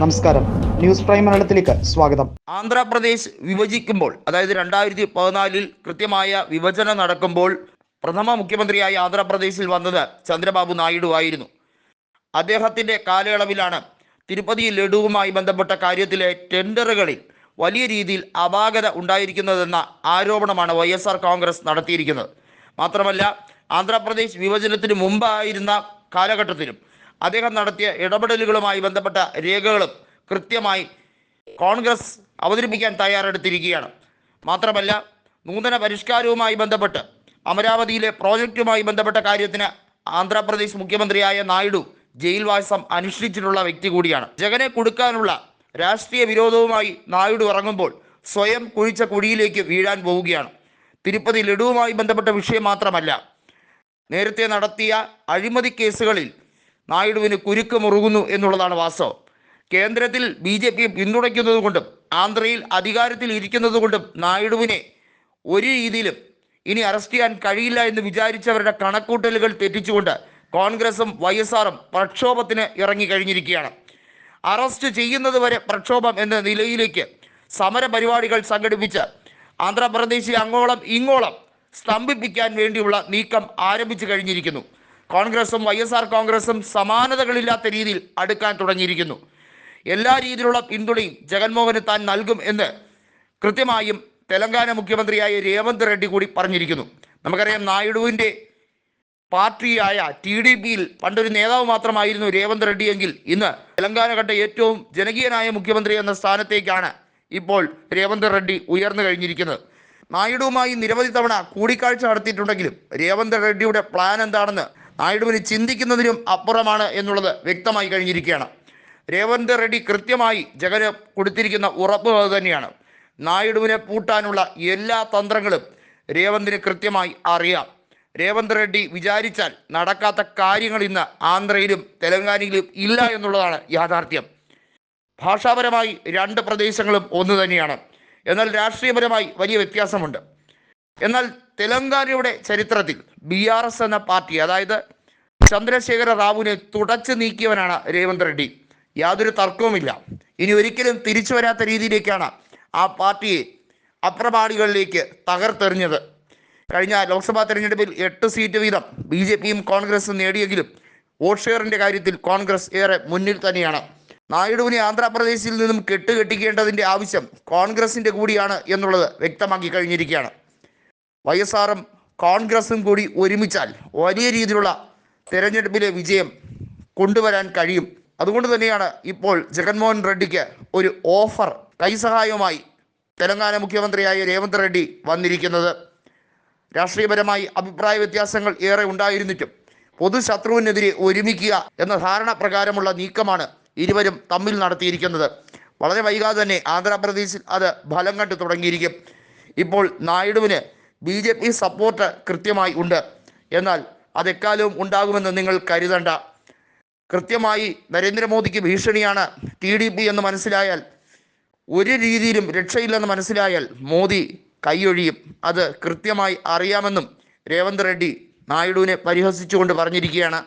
നമസ്കാരം. News prime മലയാളത്തിലേക്ക് സ്വാഗതം. ആന്ധ്രാപ്രദേശ് വിഭജിക്കുമ്പോൾ അതായത് രണ്ടായിരത്തി പതിനാലിൽ കൃത്യമായ വിഭജനം നടക്കുമ്പോൾ പ്രഥമ മുഖ്യമന്ത്രിയായി ആന്ധ്രാപ്രദേശിൽ വന്നത് ചന്ദ്രബാബു നായിഡു ആയിരുന്നു. അദ്ദേഹത്തിന്റെ കാലയളവിലാണ് തിരുപ്പതി ലഡുവുമായി ബന്ധപ്പെട്ട കാര്യത്തിലെ ടെൻഡറുകളിൽ വലിയ രീതിയിൽ അപാകത ഉണ്ടായിരിക്കുന്നതെന്ന ആരോപണമാണ് വൈ എസ് ആർ കോൺഗ്രസ് നടത്തിയിരിക്കുന്നത്. മാത്രമല്ല ആന്ധ്രാപ്രദേശ് വിഭജനത്തിന് മുമ്പായിരുന്ന കാലഘട്ടത്തിലും അദ്ദേഹം നടത്തിയ ഇടപെടലുകളുമായി ബന്ധപ്പെട്ട രേഖകളും കൃത്യമായി കോൺഗ്രസ് അവതരിപ്പിക്കാൻ തയ്യാറെടുത്തിരിക്കുകയാണ്. മാത്രമല്ല നൂതന പരിഷ്കാരവുമായി ബന്ധപ്പെട്ട് അമരാവതിയിലെ പ്രോജക്റ്റുമായി ബന്ധപ്പെട്ട കാര്യത്തിന് ആന്ധ്രാപ്രദേശ് മുഖ്യമന്ത്രിയായ നായിഡു ജയിൽവാസം അനുഷ്ഠിച്ചിട്ടുള്ള വ്യക്തി കൂടിയാണ്. ജഗനെ കൊടുക്കാനുള്ള രാഷ്ട്രീയ വിരോധവുമായി നായിഡു ഇറങ്ങുമ്പോൾ സ്വയം കുഴിച്ച കുഴിയിലേക്ക് വീഴാൻ പോവുകയാണ്. തിരുപ്പതി ലഡുവുമായി ബന്ധപ്പെട്ട വിഷയം മാത്രമല്ല നേരത്തെ നടത്തിയ അഴിമതി കേസുകളിൽ നായിഡുവിന് കുരുക്ക് മുറുകുന്നു എന്നുള്ളതാണ് വാസ്തവം. കേന്ദ്രത്തിൽ ബി ജെ പി പിന്തുണയ്ക്കുന്നത് കൊണ്ടും ആന്ധ്രയിൽ അധികാരത്തിൽ ഇരിക്കുന്നത് കൊണ്ടും നായിഡുവിനെ ഒരു രീതിയിലും ഇനി അറസ്റ്റ് ചെയ്യാൻ കഴിയില്ല എന്ന് വിചാരിച്ചവരുടെ കണക്കൂട്ടലുകൾ തെറ്റിച്ചുകൊണ്ട് കോൺഗ്രസും വൈ എസ് ആറും പ്രക്ഷോഭത്തിന് ഇറങ്ങിക്കഴിഞ്ഞിരിക്കുകയാണ് അറസ്റ്റ് ചെയ്യുന്നത് വരെ പ്രക്ഷോഭം എന്ന നിലയിലേക്ക് സമരപരിപാടികൾ സംഘടിപ്പിച്ച് ആന്ധ്രാപ്രദേശിൽ അങ്ങോളം ഇങ്ങോളം സ്തംഭിപ്പിക്കാൻ വേണ്ടിയുള്ള നീക്കം ആരംഭിച്ചു കഴിഞ്ഞിരിക്കുന്നു. കോൺഗ്രസും വൈ എസ് ആർ കോൺഗ്രസും സമാനതകളില്ലാത്ത രീതിയിൽ അടുക്കാൻ തുടങ്ങിയിരിക്കുന്നു. എല്ലാ രീതിയിലുള്ള പിന്തുണയും ജഗൻമോഹന് താൻ നൽകും എന്ന് കൃത്യമായും തെലങ്കാന മുഖ്യമന്ത്രിയായ രേവന്ത് റെഡ്ഡി കൂടി പറഞ്ഞിരിക്കുന്നു. നമുക്കറിയാം നായിഡുവിന്റെ പാർട്ടിയായ ടി ഡി പിയിൽ പണ്ടൊരു നേതാവ് മാത്രമായിരുന്നു രേവന്ത് റെഡ്ഡിയെങ്കിൽ ഇന്ന് തെലങ്കാന കണ്ട ഏറ്റവും ജനകീയനായ മുഖ്യമന്ത്രി എന്ന സ്ഥാനത്തേക്കാണ് ഇപ്പോൾ രേവന്ത് റെഡ്ഡി ഉയർന്നു കഴിഞ്ഞിരിക്കുന്നത്. നായിഡുവുമായി നിരവധി തവണ കൂടിക്കാഴ്ച നടത്തിയിട്ടുണ്ടെങ്കിലും രേവന്ത് റെഡ്ഡിയുടെ പ്ലാൻ എന്താണെന്ന് നായിഡുവിന് ചിന്തിക്കുന്നതിനും അപ്പുറമാണ് എന്നുള്ളത് വ്യക്തമായി കഴിഞ്ഞിരിക്കുകയാണ്. രേവന്ത് റെഡ്ഡി കൃത്യമായി ജഗന് കൊടുത്തിരിക്കുന്ന ഉറപ്പ് അത് തന്നെയാണ്. നായിഡുവിനെ പൂട്ടാനുള്ള എല്ലാ തന്ത്രങ്ങളും രേവന്തിന് കൃത്യമായി അറിയാം. രേവന്ത് റെഡ്ഡി വിചാരിച്ചാൽ നടക്കാത്ത കാര്യങ്ങൾ ഇന്ന് ആന്ധ്രയിലും തെലങ്കാനയിലും ഇല്ല എന്നുള്ളതാണ് യാഥാർത്ഥ്യം. ഭാഷാപരമായി രണ്ട് പ്രദേശങ്ങളും ഒന്ന് തന്നെയാണ്. എന്നാൽ രാഷ്ട്രീയപരമായി വലിയ വ്യത്യാസമുണ്ട്. എന്നാൽ തെലങ്കാനയുടെ ചരിത്രത്തിൽ ബി ആർ എസ് എന്ന പാർട്ടി അതായത് ചന്ദ്രശേഖര റാവുവിനെ തുടച്ചു നീക്കിയവനാണ് രേവന്ത് റെഡ്ഡി. യാതൊരു തർക്കവുമില്ല. ഇനി ഒരിക്കലും തിരിച്ചു വരാത്ത രീതിയിലേക്കാണ് ആ പാർട്ടിയെ അപ്രമാണികളിലേക്ക് തകർത്തെറിഞ്ഞത്. കഴിഞ്ഞ ലോക്സഭാ തെരഞ്ഞെടുപ്പിൽ എട്ട് സീറ്റ് വീതം ബി ജെ പിയും കോൺഗ്രസും നേടിയെങ്കിലും വോട്ട് ഷെയറിന്റെ കാര്യത്തിൽ കോൺഗ്രസ് ഏറെ മുന്നിൽ തന്നെയാണ്. നായിഡുവിനെ ആന്ധ്രാപ്രദേശിൽ നിന്നും കെട്ടുകെട്ടിക്കേണ്ടതിന്റെ ആവശ്യം കോൺഗ്രസിന്റെ കൂടിയാണ് എന്നുള്ളത് വ്യക്തമാക്കി കഴിഞ്ഞിരിക്കുകയാണ്. വൈ എസ് ആറും കോൺഗ്രസും കൂടി ഒരുമിച്ചാൽ വലിയ രീതിയിലുള്ള തെരഞ്ഞെടുപ്പിലെ വിജയം കൊണ്ടുവരാൻ കഴിയും. അതുകൊണ്ട് തന്നെയാണ് ഇപ്പോൾ ജഗൻമോഹൻ റെഡ്ഡിക്ക് ഒരു ഓഫർ കൈസഹായവുമായി തെലങ്കാന മുഖ്യമന്ത്രിയായ രേവന്ത് റെഡ്ഡി വന്നിരിക്കുന്നത്. രാഷ്ട്രീയപരമായി അഭിപ്രായ വ്യത്യാസങ്ങൾ ഏറെ ഉണ്ടായിരുന്നിട്ടും പൊതുശത്രുവിനെതിരെ ഒരുമിക്കുക എന്ന ധാരണ പ്രകാരമുള്ള നീക്കമാണ് ഇരുവരും തമ്മിൽ നടത്തിയിരിക്കുന്നത്. വളരെ വൈകാതെ തന്നെ ആന്ധ്രാപ്രദേശിൽ അത് ഫലം കണ്ടു തുടങ്ങിയിരിക്കും. ഇപ്പോൾ നായിഡുവിന് ബി ജെ പി സപ്പോർട്ട് കൃത്യമായി ഉണ്ട്. എന്നാൽ അതെക്കാലവും ഉണ്ടാകുമെന്ന് നിങ്ങൾ കരുതണ്ട. കൃത്യമായി നരേന്ദ്രമോദിക്ക് ഭീഷണിയാണ് ടി ഡി പി എന്ന് മനസ്സിലായാൽ ഒരു രീതിയിലും രക്ഷയില്ലെന്ന് മനസ്സിലായാൽ മോദി കൈയൊഴിയും. അത് കൃത്യമായി അറിയാമെന്നും രേവന്ത് റെഡ്ഡി നായിഡുവിനെ പരിഹസിച്ചുകൊണ്ട് പറഞ്ഞിരിക്കുകയാണ്.